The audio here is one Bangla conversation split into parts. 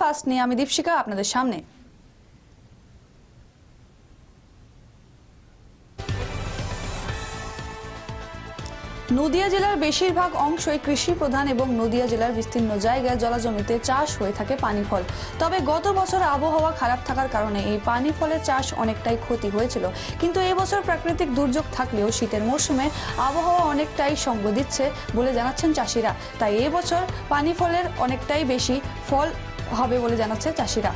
ফাস্ট নিয়ে আমি দীপশিকা আপনাদের সামনে। নদিয়া জেলার বেশিরভাগ অংশই কৃষি প্রধান এবং নদিয়া জেলার বিস্তীর্ণ জায়গায় জলাজমিতে চাষ হয়ে থাকে পানি ফল। তবে গত বছর আবহাওয়া খারাপ থাকার কারণে এই পানি ফলের চাষ অনেকটাই ক্ষতি হয়েছিল। কিন্তু এবছর প্রাকৃতিক দুর্যোগ থাকলেও শীতের মরশুমে আবহাওয়া অনেকটাই সঙ্গ দিচ্ছে বলে জানাচ্ছেন চাষিরা। তাই এবছর পানি ফলের অনেকটাই বেশি ফল হবে বলে জানাচ্ছে চাষিরা।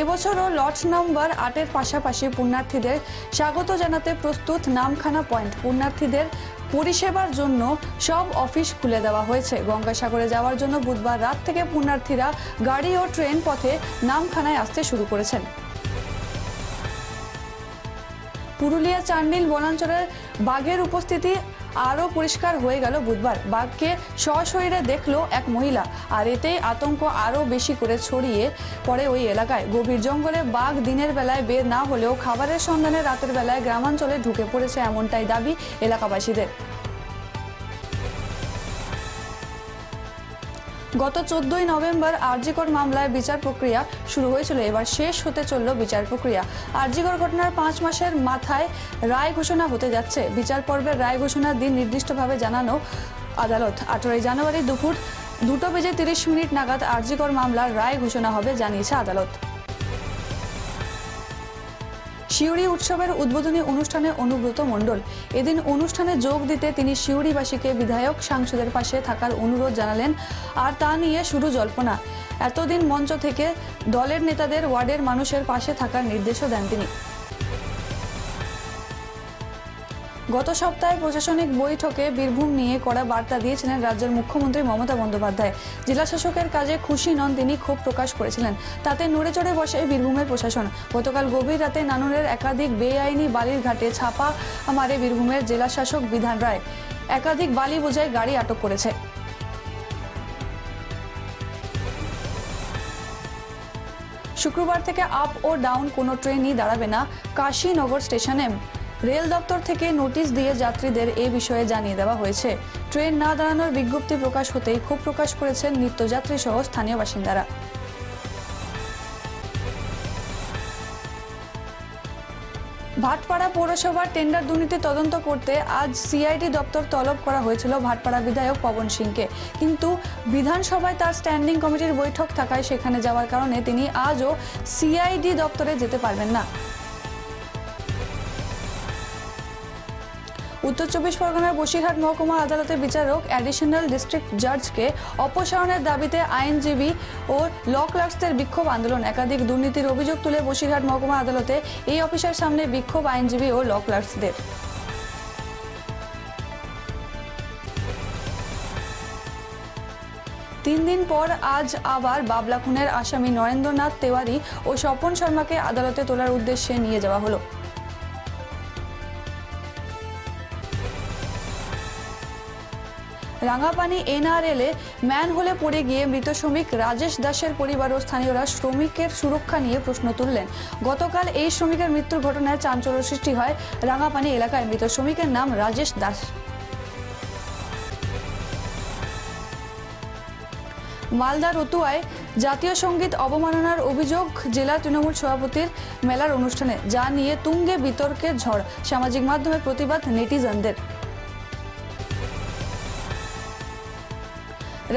এবছরও লট নম্বর আটের পাশাপাশি পুণ্যার্থীদের স্বাগত জানাতে প্রস্তুত নামখানা পয়েন্ট। পুণ্যার্থীদের পরিষেবার জন্য সব অফিস খুলে দেওয়া হয়েছে। গঙ্গাসাগরে যাওয়ার জন্য বুধবার রাত থেকে পুণ্যার্থীরা গাড়ি ও ট্রেন পথে নামখানায় আসতে শুরু করেছেন। পুরুলিয়া চান্ডিল বনাঞ্চলের বাঘের উপস্থিতি আরও পরিষ্কার হয়ে গেল বুধবার। বাঘকে সশরীরে দেখল এক মহিলা, আর এতেই আতঙ্ক আরও বেশি করে ছড়িয়ে পড়ে ওই এলাকায়। গভীর জঙ্গলে বাঘ দিনের বেলায় বের না হলেও খাবারের সন্ধানে রাতের বেলায় গ্রামাঞ্চলে ঢুকে পড়েছে এমনটাই দাবি এলাকাবাসীদের। গত চোদ্দই নভেম্বর আরজিকর মামলায় বিচার প্রক্রিয়া শুরু হয়েছিল। এবার শেষ হতে চলল বিচার প্রক্রিয়া। আরজিকর ঘটনার পাঁচ মাসের মাথায় রায় ঘোষণা হতে যাচ্ছে। বিচার পর্বের রায় ঘোষণার দিন নির্দিষ্টভাবে জানানো আদালত। আঠারোই জানুয়ারি দুপুর দুটো বেজে তিরিশ মিনিট নাগাদ আরজিকর মামলার রায় ঘোষণা হবে, জানিয়েছে আদালত। শিউরি উৎসবের উদ্বোধনী অনুষ্ঠানে অনুব্রত মণ্ডল। এদিন অনুষ্ঠানে যোগ দিতে তিনি শিউরিবাসীকে বিধায়ক, সাংসদের পাশে থাকার অনুরোধ জানালেন। আর তা নিয়ে শুরু জল্পনা। এতদিন মঞ্চ থেকে দলের নেতাদের, ওয়ার্ডের মানুষের পাশে থাকার নির্দেশও দেন তিনি। গত সপ্তাহে প্রশাসনিক বৈঠকে বীরভূম নিয়ে কড়া বার্তা দিয়েছিলেন রাজ্যের মুখ্যমন্ত্রী মমতা বন্দ্যোপাধ্যায়। জেলা শাসকের কাজে খুশি নন তিনি ক্ষোভ প্রকাশ করেছিলেন। তাতে নড়ে চড়ে বসে বীরভূমের প্রশাসন। গতকাল গভীর রাতে নানুরের একাধিক বেআইনি বালির ঘাটে ছাপা মারে বীরভূমের জেলা শাসক বিধান রায়। একাধিক বালি বোঝায় গাড়ি আটক করেছে। শুক্রবার থেকে আপ ও ডাউন কোনো ট্রেনই দাঁড়াবে না। কাশীনগর স্টেশনে রেল দপ্তর থেকে নোটিশ দিয়ে যাত্রীদের এ বিষয়ে জানিয়ে দেওয়া হয়েছে। ট্রেন না দাঁড়ানোর বিজ্ঞপ্তি প্রকাশ হতেই ক্ষোভ প্রকাশ করেছেন নিত্যযাত্রী সহ স্থানীয় বাসিন্দারা। ভাটপাড়া পৌরসভার টেন্ডার দুর্নীতি তদন্ত করতে আজ সিআইডি দপ্তর তলব করা হয়েছিল ভাটপাড়া বিধায়ক পবন সিংকে। কিন্তু বিধানসভায় তার স্ট্যান্ডিং কমিটির বৈঠক থাকায় সেখানে যাওয়ার কারণে তিনি আজও সিআইডি দপ্তরে যেতে পারবেন না। উত্তর চব্বিশ পরগনার বসিরহাট মহকুমা আদালতের বিচারক অ্যাডিশনাল ডিস্ট্রিক্ট জাজকে অপসারণের দাবিতে আইনজীবী ও ল ক্লার্কসদের বিক্ষোভ আন্দোলন। একাধিক দুর্নীতির অভিযোগ তুলে বসিরহাট মহকুমা আদালতে এই অফিসের সামনে বিক্ষোভ আইনজীবী ও ল ক্লার্কসদের তিন দিন পর আজ আবার বাবলা খুনের আসামি নরেন্দ্রনাথ তেওয়ারি ও স্বপন শর্মাকে আদালতে তোলার উদ্দেশ্যে নিয়ে যাওয়া হলো। রাঙাপানি এনআরএলে ম্যান হলে পড়ে গিয়ে মৃত শ্রমিক রাজেশ দাসের পরিবার ও স্থানীয়রা শ্রমিকের সুরক্ষা নিয়ে প্রশ্ন তুললেন। গতকাল এই শ্রমিকের মৃত্যুর ঘটনায় চাঞ্চল্য সৃষ্টি হয় রাঙাপানি এলাকায়। মৃত শ্রমিকের নাম রাজেশ দাস। মালদা রতুয়ায় জাতীয় সংগীত অবমাননার অভিযোগ জেলা তৃণমূল সভাপতির মেলার অনুষ্ঠানে, যা নিয়ে তুঙ্গে বিতর্কের ঝড়। সামাজিক মাধ্যমে প্রতিবাদ নেটিজনদের।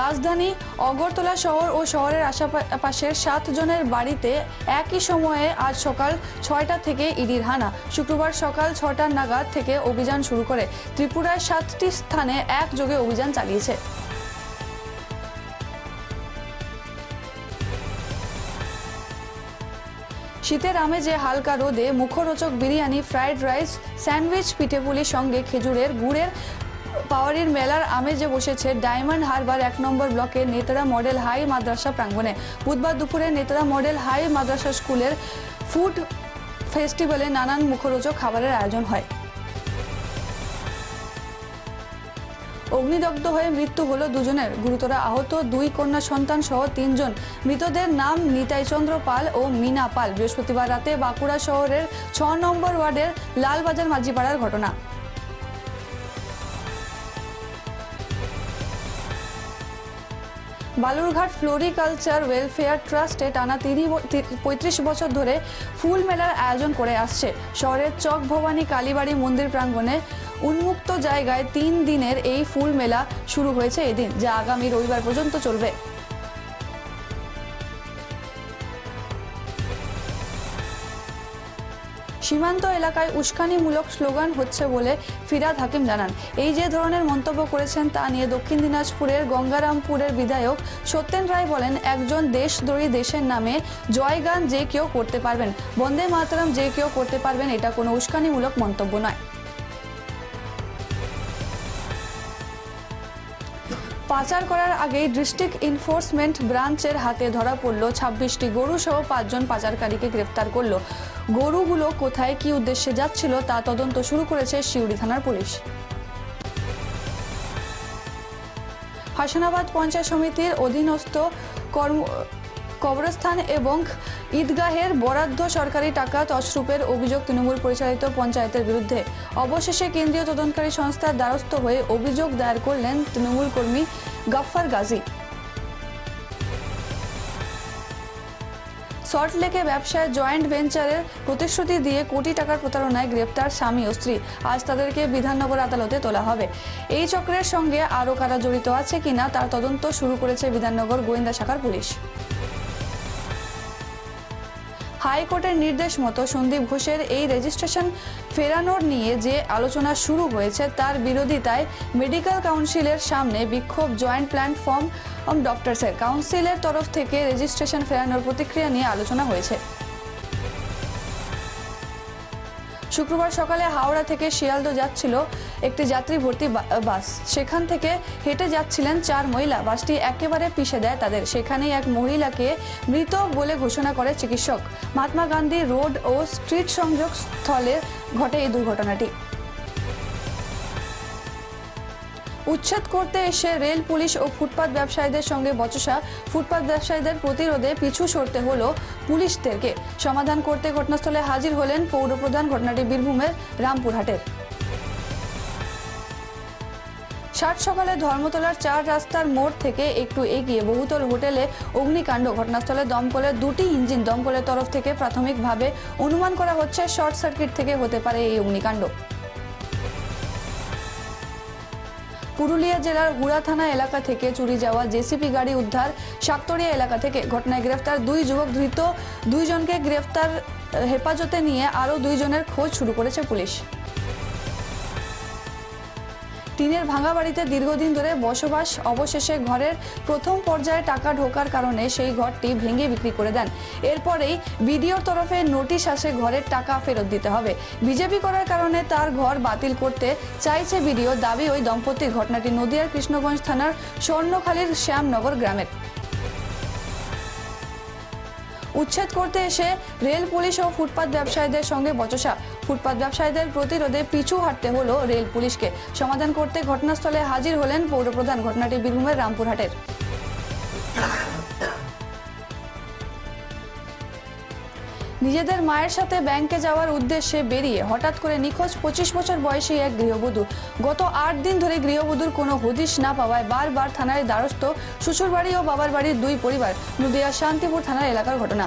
রাজধানী অগরতলা শহর ও শহরের আশেপাশের সাত জনের বাড়িতে একই সময়ে আজ সকাল ছয়টা থেকে ইডির হানা, শুক্রবার সকাল ছটার নাগাদ থেকে অভিযান শুরু করে। ত্রিপুরার সাতটি স্থানে একযোগে অভিযান চালিয়েছে। শীতের আমেজে হালকা রোদে মুখরোচক বিরিয়ানি, ফ্রাইড রাইস, স্যান্ডউইচ পিঠেপুলির সঙ্গে খেজুরের গুড়ের পাওয়ারির মেলার আমেজে বসেছে ডায়মন্ড হারবার এক নম্বর ব্লকের নেতারা মডেল হাই মাদ্রাসা প্রাঙ্গণে। বুধবার দুপুরে নেতারা মডেল হাই মাদ্রাসা স্কুলের ফুড ফেস্টিভ্যালে নানান মুখরোচক খাবারের আয়োজন হয়। অগ্নিদগ্ধ হয়ে মৃত্যু হলো দুজনের। গুরুতর আহত দুই কন্যা সন্তান সহ তিনজন। মৃতদের নাম নিতাই চন্দ্র পাল ও মিনা পাল। বৃহস্পতিবার রাতে বাঁকুড়া শহরের ছ নম্বর ওয়ার্ডের লালবাজার মাঝিপাড়ার ঘটনা। বালুরঘাট ফ্লোরিকালচার ওয়েলফেয়ার ট্রাস্টে টানা তিরি পঁয়ত্রিশ বছর ধরে ফুল মেলার আয়োজন করে আসছে। শহরের চক ভবানী কালীবাড়ি মন্দির প্রাঙ্গণে উন্মুক্ত জায়গায় তিন দিনের এই ফুল মেলা শুরু হয়েছে এদিন, যা আগামী রবিবার পর্যন্ত চলবে। সীমান্ত এলাকায় উস্কানিমূলক স্লোগান হচ্ছে বলে ফিরাদ হাকিম জানান। এই যে ধরনের মন্তব্য করেছেন তা নিয়ে দক্ষিণ দিনাজপুরের গঙ্গারামপুরের বিধায়ক সত্যেন রায় বলেন, একজন দেশদ্রোহী দেশের নামে জয়গান যে কেউ করতে পারবেন, বন্দে মাতরম যে কেউ করতে পারবেন, এটা কোনো উস্কানিমূলক মন্তব্য নয়। পাচার করার আগেই ডিস্ট্রিক্ট এনফোর্সমেন্ট ব্রাঞ্চের হাতে ধরা পড়ল ছাব্বিশটি গরু সহ পাঁচজন পাচারকারীকে গ্রেপ্তার করল। গরুগুলো কোথায় কি উদ্দেশ্যে যাচ্ছিল তা তদন্ত শুরু করেছে শিউড়ি থানার পুলিশ। হাসানাবাদ পঞ্চায়েত সমিতির অধীনস্থ কর্ম, কবরস্থান এবং ঈদগাহের বরাদ্দ সরকারি টাকা তছরূপের অভিযোগ তৃণমূল পরিচালিত পঞ্চায়েতের বিরুদ্ধে। অবশেষে কেন্দ্রীয় তদন্তকারী সংস্থার দ্বারস্থ হয়ে অভিযোগ দায়ের করলেন তৃণমূল কর্মী গাফফার গাজী। সল্টলেকে ব্যবসায় জয়েন্ট ভেঞ্চারের প্রতিশ্রুতি দিয়ে কোটি টাকার প্রতারণায় গ্রেপ্তার স্বামী ও স্ত্রী। আজ তাদেরকে বিধাননগর আদালতে তোলা হবে। এই চক্রের সঙ্গে আরও কারা জড়িত আছে কিনা তার তদন্ত শুরু করেছে বিধাননগর গোয়েন্দা শাখার পুলিশ। হাইকোর্টের নির্দেশ মতো সন্দীপ ঘোষের এই রেজিস্ট্রেশন ফেরানোর নিয়ে যে আলোচনা শুরু হয়েছে তার বিরোধিতায় মেডিকেল কাউন্সিলের সামনে বিক্ষোভ জয়েন্ট প্ল্যাটফর্ম ডক্টরসের কাউন্সিলের তরফ থেকে রেজিস্ট্রেশন ফেরানোর প্রতিক্রিয়া নিয়ে আলোচনা হয়েছে। শুক্রবার সকালে হাওড়া থেকে শিয়ালদহ যাচ্ছিল একটি যাত্রী ভর্তি বাস। সেখান থেকে হেঁটে যাচ্ছিলেন চার মহিলা। বাসটি একেবারে পিষে দেয় তাদের। সেখানেই এক মহিলাকে মৃত বলে ঘোষণা করে চিকিৎসক। মহাত্মা গান্ধী রোড ও স্ট্রিট সংযোগ স্থলে ঘটে এই দুর্ঘটনাটি। উচ্ছেদ করতে এসে রেল, পুলিশ ও ফুটপাত ব্যবসায়ীদের সঙ্গে বচসা। ফুটপাত ব্যবসায়ীদের প্রতিরোধে পিছু সরতে হলো পুলিশদেরকে। সমাধান করতে ঘটনাস্থলে হাজির হলেন পৌরপ্রধান ঘটনাটি বীরভূমের রামপুরহাটের। ষাট সকালে ধর্মতলার চার রাস্তার মোড় থেকে একটু এগিয়ে বহুতল হোটেলে অগ্নিকাণ্ড। ঘটনাস্থলে দমকলের দুটি ইঞ্জিন দমকলের তরফ থেকে প্রাথমিকভাবে অনুমান করা হচ্ছে শর্ট সার্কিট থেকে হতে পারে এই অগ্নিকাণ্ড। পুরুলিয়া জেলার হুড়া থানা এলাকা থেকে চুরি যাওয়া জেসিপি গাড়ি উদ্ধার সাক্তরিয়া এলাকা থেকে ঘটনায় গ্রেফতার দুই যুবক ধৃত দুইজনকে গ্রেফতার হেফাজতে নিয়ে আরও দুইজনের খোঁজ শুরু করেছে পুলিশ। টিনের ভাঙা বাড়িতে দীর্ঘদিন ধরে বসবাস অবশেষে ঘরের প্রথম পর্যায়ে টাকা ঢোকার কারণে সেই ঘরটি ভেঙে বিক্রি করে দেন। এরপরেই বিডিওর তরফে নোটিশ আসে ঘরের টাকা ফেরত দিতে হবে। বিজেপি করার কারণে তার ঘর বাতিল করতে চাইছে বিডিও। দাবি ওই দম্পতির ঘটনাটি নদিয়ার কৃষ্ণগঞ্জ থানার স্বর্ণখালীর শ্যামনগর গ্রামের। উচ্ছেদ করতে এসে রেল পুলিশ ও ফুটপাত ব্যবসায়ীদের সঙ্গে বচসা। ফুটপাত ব্যবসায়ীদের প্রতিরোধে পিছু হাঁটতে হলো রেল পুলিশকে। সমাধান করতে ঘটনাস্থলে হাজির হলেন পৌরপ্রধান। ঘটনাটি বীরভূমের রামপুরহাটের। নিজেদের মায়ের সাথে ব্যাংকে যাওয়ার উদ্দেশ্যে বেরিয়ে হঠাৎ করে নিখোঁজ পঁচিশ বছর বয়সী এক গৃহবধূ। গত আট দিন ধরে গৃহবধূর কোনো হদিশ না পাওয়ায় বারবার থানায় দ্বারস্থ শ্বশুরবাড়ি ও বাবার বাড়ির দুই পরিবার, নদিয়া শান্তিপুর থানার এলাকার ঘটনা।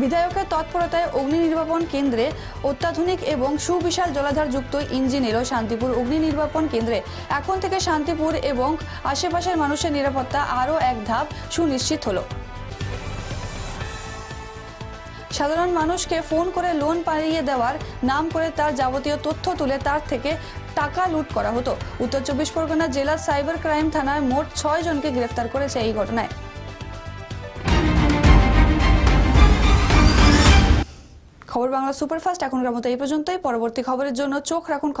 বিধায়কের তৎপরতায় অগ্নি নির্বাপন কেন্দ্রে অত্যাধুনিক এবং সুবিশাল জলাধারযুক্ত ইঞ্জিন এলো শান্তিপুর অগ্নি নির্বাপন কেন্দ্রে। এখন থেকে শান্তিপুর এবং আশেপাশের মানুষের নিরাপত্তা আরও এক ধাপ সুনিশ্চিত হলো। সাধারণ মানুষকে ফোন করে লোন পাইয়ে দেওয়ার, নাম করে তার যাবতীয় তথ্য তুলে তার থেকে টাকা লুট করা হতো। উত্তর চব্বিশ পরগনা জেলার সাইবার ক্রাইম থানায় মোট ছয় জনকে গ্রেফতার করেছে এই ঘটনায়। খবর বাংলা সুপারফাস্ট, এখনকার মতো এই পর্যন্তই। পরবর্তী খবরের জন্য চোখ রাখুন খবর